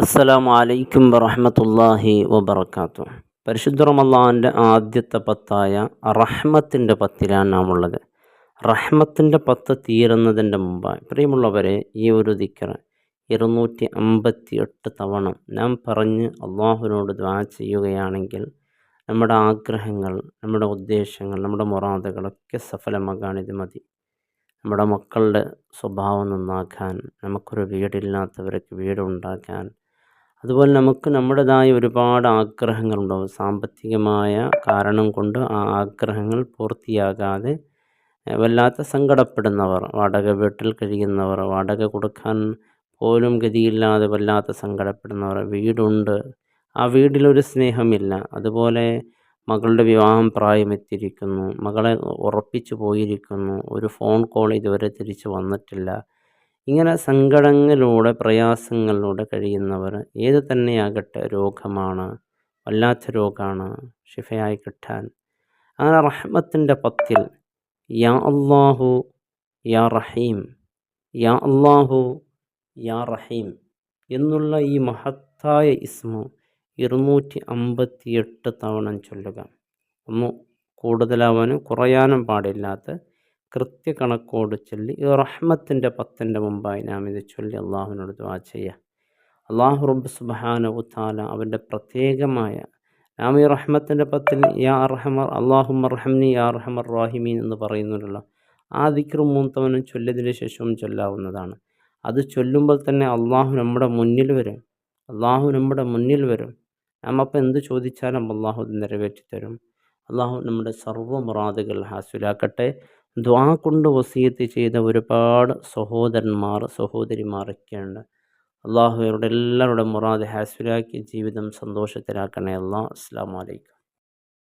അസ്സലാമു അലൈക്കും വറഹമത്തല്ലാഹി വബർക്കാത്തു പരിശുദ്ധ റമല്ലാന്റെ ആദ്യത്തെ പത്തായ റഹ്മത്തിന്റെ പത്തിലാണ് നാം ഉള്ളത്. റഹ്മത്തിന്റെ പത്ത് തീരുന്നതിന്റെ മുമ്പായി. പ്രിയമുള്ളവരെ ഈ ഒരു ദിക്കർ ഇരുന്നൂറ്റി അമ്പത്തി എട്ട് തവണ നാം പറഞ്ഞ് അള്ളാഹുവിനോട് ദ്വാ ചെയ്യുകയാണെങ്കിൽ നമ്മുടെ ആഗ്രഹങ്ങൾ നമ്മുടെ ഉദ്ദേശങ്ങൾ നമ്മുടെ മുറാദുകളൊക്കെ സഫലമാകാൻ ഇത് മതി. നമ്മുടെ മക്കളുടെ സ്വഭാവം നന്നാക്കാൻ നമുക്കൊരു വീടില്ലാത്തവർക്ക് വീടുണ്ടാക്കാൻ അതുപോലെ നമുക്ക് നമ്മുടേതായ ഒരുപാട് ആഗ്രഹങ്ങളുണ്ടാവും. സാമ്പത്തികമായ കാരണം കൊണ്ട് ആ ആഗ്രഹങ്ങൾ പൂർത്തിയാകാതെ വല്ലാത്ത സങ്കടപ്പെടുന്നവർ വാടക വീട്ടിൽ കഴിയുന്നവർ വാടക കൊടുക്കാൻ പോലും ഗതിയില്ലാതെ വല്ലാത്ത സങ്കടപ്പെടുന്നവർ വീടുണ്ട്. ആ വീട്ടിലൊരു സ്നേഹമില്ല. അതുപോലെ മകളുടെ വിവാഹം പ്രായമെത്തിയിരിക്കുന്നു. മകളെ ഉറപ്പിച്ചു പോയിരിക്കുന്നു. ഒരു ഫോൺ കോൾ ഇതുവരെ തിരിച്ചു വന്നിട്ടില്ല. ഇങ്ങനെ സങ്കടങ്ങളിലൂടെ പ്രയാസങ്ങളിലൂടെ കഴിയുന്നവർ ഏത് തന്നെയാകട്ടെ രോഗമാണ് വല്ലാത്ത രോഗമാണ് ഷിഫയായി കിട്ടാൻ. അങ്ങനെ റഹ്മത്തിന്റെ പത്തിൽ യാ അള്ളാഹു യാ റഹീം യാ അള്ളാഹു യാ റഹീം എന്നുള്ള ഈ മഹത്തായ ഇസ്മു ഇരുന്നൂറ്റി അമ്പത്തിയെട്ട് തവണ ചൊല്ലുക. ഒന്ന് കൂടുതലാവാനും കുറയാനും പാടില്ലാത്ത കൃത്യകണക്കോട് ചൊല്ലി ഈ റഹ്മത്തിന്റെ പത്തിന്റെ മുമ്പായി നാം ഇത് ചൊല്ലി അള്ളാഹുവിനോട് ദ്വാ ചെയ്യുക അള്ളാഹു റബ്ബ് സുബാന ഉത്താല അവന്റെ പ്രത്യേകമായ നാം ഈ റഹ്മത്തിന്റെ പത്തിൽ യാ അർഹമർ അള്ളാഹു റഹംനി യാ അർഹമർ റാഹിമീൻ എന്ന് പറയുന്നുണ്ടല്ലോ ആ ദിക്റും മൂത്തവനും ചൊല്ലിയതിന് ശേഷവും ചൊല്ലാവുന്നതാണ്. അത് ചൊല്ലുമ്പോൾ തന്നെ അള്ളാഹു നമ്മുടെ മുന്നിൽ വരും. അള്ളാഹു നമ്മുടെ മുന്നിൽ വരും. നാം അപ്പം എന്ത് ചോദിച്ചാലും അള്ളാഹു നിറവേറ്റി തരും അള്ളാഹു നമ്മുടെ സർവ മുറാദുകൾ ഹാസിലാക്കട്ടെ. ദ്വാ കൊണ്ട് വസീത്ത് ചെയ്ത ഒരുപാട് സഹോദരന്മാർ സഹോദരിമാരൊക്കെയുണ്ട്. അള്ളാഹു എല്ലാവരുടെ മുറാദ് ഹാസിലാക്കി ജീവിതം സന്തോഷത്തിലാക്കണേ അള്ളാഹ് അസ്സാം വലൈക്കും